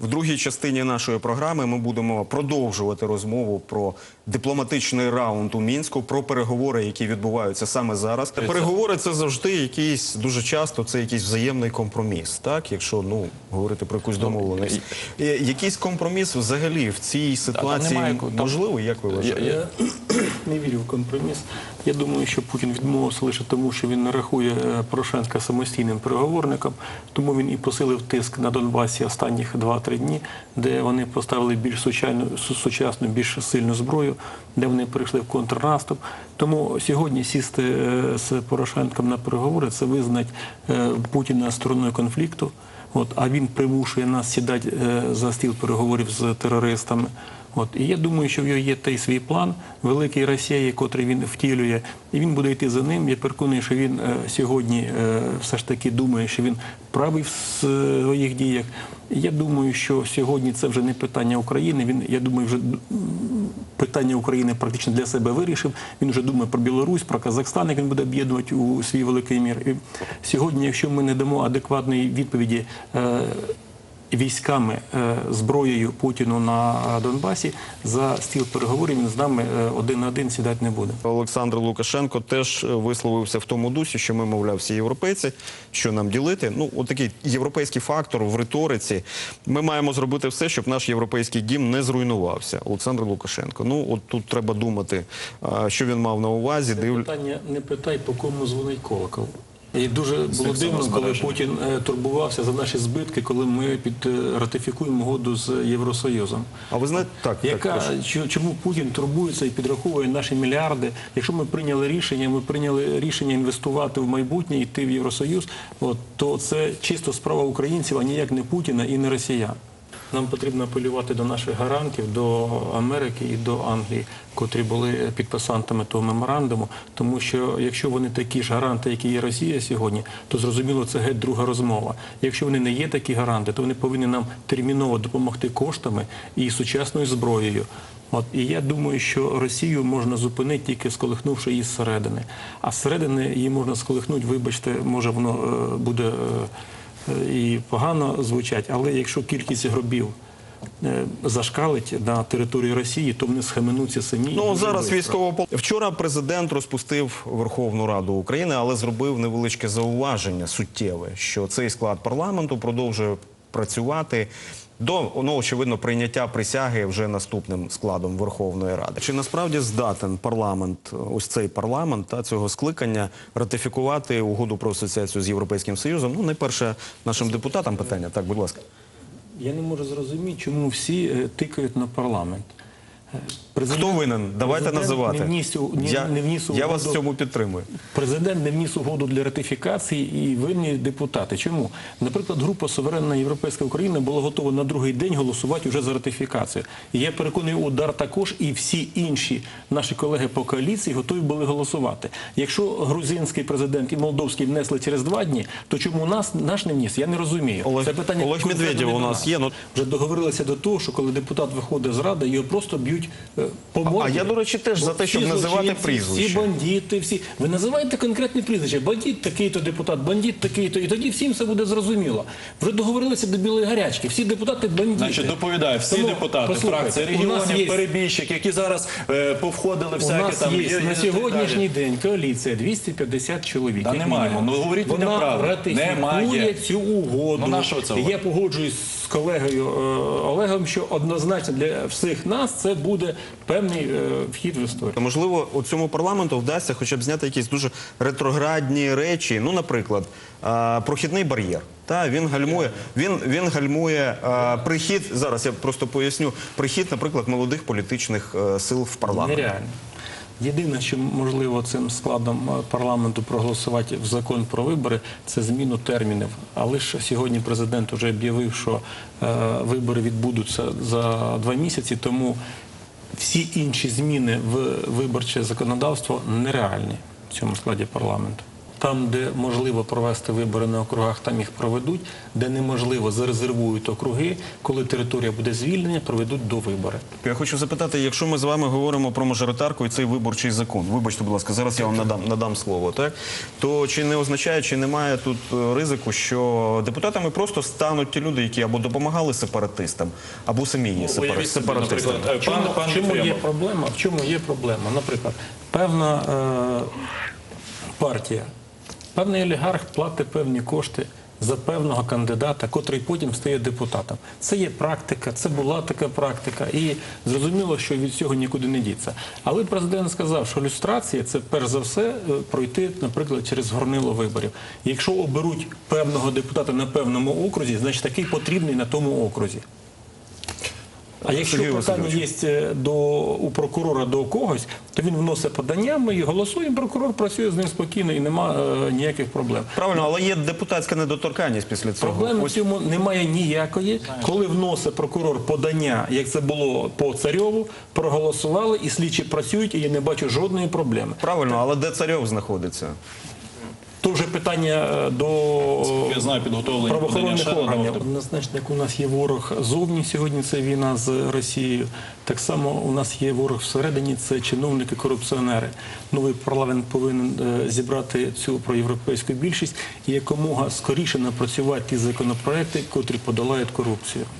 В другій частині нашої програми ми будемо продовжувати розмову про дипломатичний раунд у мінську, про переговори, які відбуваються саме зараз. Переговори це завжди якийсь дуже часто це якийсь взаємний компроміс. Так, якщо ну говорити про якусь домовленість, Е, якийсь компроміс взагалі в цій ситуації можливий, як ви вважаєте? Я не вірю в компроміс. Я думаю, що Путін відмовився лише тому, що він не рахує е, Порошенка самостійним переговорником. Тому він і посилив тиск на Донбасі останніх 2-3 дні, де вони поставили більш сучасну, сучасну, більш сильну зброю, де вони перейшли в контрнаступ. Тому сьогодні сісти е, з Порошенком на переговори це визнать е, Путіна стороною конфлікту. От, а він примушує нас сідати за стіл переговорів з терористами. От і я думаю, що в його є той свій план великий Росії, котрий він втілює, і він буде йти за ним. Я переконаний, що він е, сьогодні е, все ж таки думає, що він правий в своїх діях. Я думаю, що сьогодні це вже не питання України. Він я думаю, вже питання України практично для себе вирішив. Він вже думає про Білорусь, про Казахстан, як він буде об'єднувати у свій великий мір. І сьогодні, якщо ми не дамо адекватної відповіді. е, військами, е, зброєю Путіну на Донбасі за стіл переговорів він з нами е, один на один сідати не буде. Олександр Лукашенко теж е, висловився в тому дусі, що ми, мовляв, всі європейці, що нам ділити. Ну, отакий європейський фактор в риториці. Ми маємо зробити все, щоб наш європейський дім не зруйнувався. Олександр Лукашенко. Ну, от тут треба думати, що він мав на увазі. Це Див... питання не питай, по кому дзвонить колокол. І дуже було дивно, коли Путін е, турбувався за наші збитки, коли ми під ратифікуємо угоду з Євросоюзом. А ви знаєте, так, Яка чому Путін турбується і підраховує наші мільярди? Якщо ми прийняли рішення, ми прийняли рішення інвестувати в майбутнє, йти в Євросоюз, от то це чисто справа українців, а ніяк не Путіна і не Росіян. Нам потрібно апелювати до наших гарантів, до Америки і до Англії, котрі були підписантами того меморандуму. Тому що якщо вони такі ж гаранти, які є Росія сьогодні, то зрозуміло це геть друга розмова. Якщо вони не є такі гаранти, то вони повинні нам терміново допомогти коштами і сучасною зброєю. От і я думаю, що Росію можна зупинити тільки сколихнувши її зсередини. А зсередини її можна сколихнути, вибачте, може воно е, буде е, і погано звучать, але якщо кількість гробів е, зашкалить на території Росії, то вони схаменуться самі. Ну зараз військово вчора президент розпустив Верховну Раду України, але зробив невеличке зауваження суттєве, що цей склад парламенту продовжує працювати. До ну, очевидно прийняття присяги вже наступним складом Верховної Ради. Чи насправді здатен парламент, ось цей парламент та цього скликання ратифікувати угоду про асоціацію з Європейським Союзом? Ну найперше нашим депутатам питання. Так, будь ласка. Я не можу зрозуміти, чому всі е, тикають на парламент. Президент- Хто винен? Давайте називати. Не вніс, не, я, не вніс я вас в цьому підтримую. Президент не вніс угоду для ратифікації і винні депутати. Чому? Наприклад, група Суверенна Європейська Україна була готова на другий день голосувати вже за ратифікацію. І я переконаний, удар також і всі інші наші колеги по коаліції готові були голосувати. Якщо грузинський президент і молдовський внесли через два дні, то чому нас наш не вніс? Я не розумію. Олег- Це питання Олег Медведєв у нас є, ну- Вже договорилися до того, що коли депутат виходить з ради, його просто б'ють е, по морді. я, до речі, теж за те, Всі щоб називати злочинці, прізвища. Всі бандити, всі. Ви називаєте конкретні прізвища. Бандит такий-то депутат, бандит такий-то. І тоді всім все буде зрозуміло. Вже договорилися до білої гарячки. Всі депутати бандити. Значить, доповідаю, всі Тому, депутати послухайте, фракції у нас регіонів, є- перебіжчик, які зараз е, повходили У всякі нас там є і- і на так сьогоднішній далі. день коаліція 250 чоловік. Та як немає. мінімум. Ну, говоріть Вона неправду. ратифікує Немає. цю угоду. Ну, на що це І Я погоджуюсь з колегою е, Олегом, що однозначно для всіх нас це буде певний е, вхід в історію. Можливо, у цьому парламенту вдасться хоча б зняти якісь дуже ретроградні речі. Ну, наприклад, прохідний бар'єр. Та він гальмує. Він він гальмує а, прихід. Зараз я просто поясню. Прихід, наприклад, молодих політичних е, сил в парламент. Нереально. Єдине, що можливо цим складом е, парламенту проголосувати в закон про вибори, це зміну термінів. Але ж сьогодні президент вже об'явив, що е, вибори відбудуться за два місяці, тому всі інші зміни в виборче законодавство нереальні в цьому складі парламенту. Там, де можливо провести вибори на округах, там їх проведуть. Де неможливо, зарезервують округи. Коли територія буде звільнена, проведуть до вибори. Я хочу запитати, якщо ми з вами говоримо про мажоритарку і цей виборчий закон, вибачте, будь ласка, зараз я вам надам, надам слово, так? То чи не означає, чи немає тут е, ризику, що депутатами просто стануть ті люди, які або допомагали сепаратистам, або самі є собі, сепаратистами? В чому, в чому є проблема? В чому є проблема? Наприклад, певна е, партія, певний олігарх платить певні кошти за певного кандидата, котрий потім стає депутатом. Це є практика, це була така практика, і зрозуміло, що від цього нікуди не діться. Але президент сказав, що люстрація це перш за все е, пройти, наприклад, через горнило виборів. Якщо оберуть певного депутата на певному окрузі, значить такий потрібний на тому окрузі. А якщо питання є е, до у прокурора до когось, то він вносить подання, ми голосуємо. Прокурор працює з ним спокійно і нема е, ніяких проблем. Правильно, але є депутатська недоторканність після цього. Проблеми в цьому немає ніякої. Коли вносить прокурор подання, як це було по царьову, проголосували і слідчі працюють, і я не бачу жодної проблеми. правильно, але де царьов знаходиться? То вже питання е, до Я знаю, підготовлені правоохоронних органів. Однозначно, як у нас є ворог зовні сьогодні, це війна з Росією. Так само у нас є ворог всередині, це чиновники, корупціонери. Новий парламент повинен е, зібрати цю проєвропейську більшість і якомога скоріше напрацювати ті законопроекти, котрі подолають корупцію.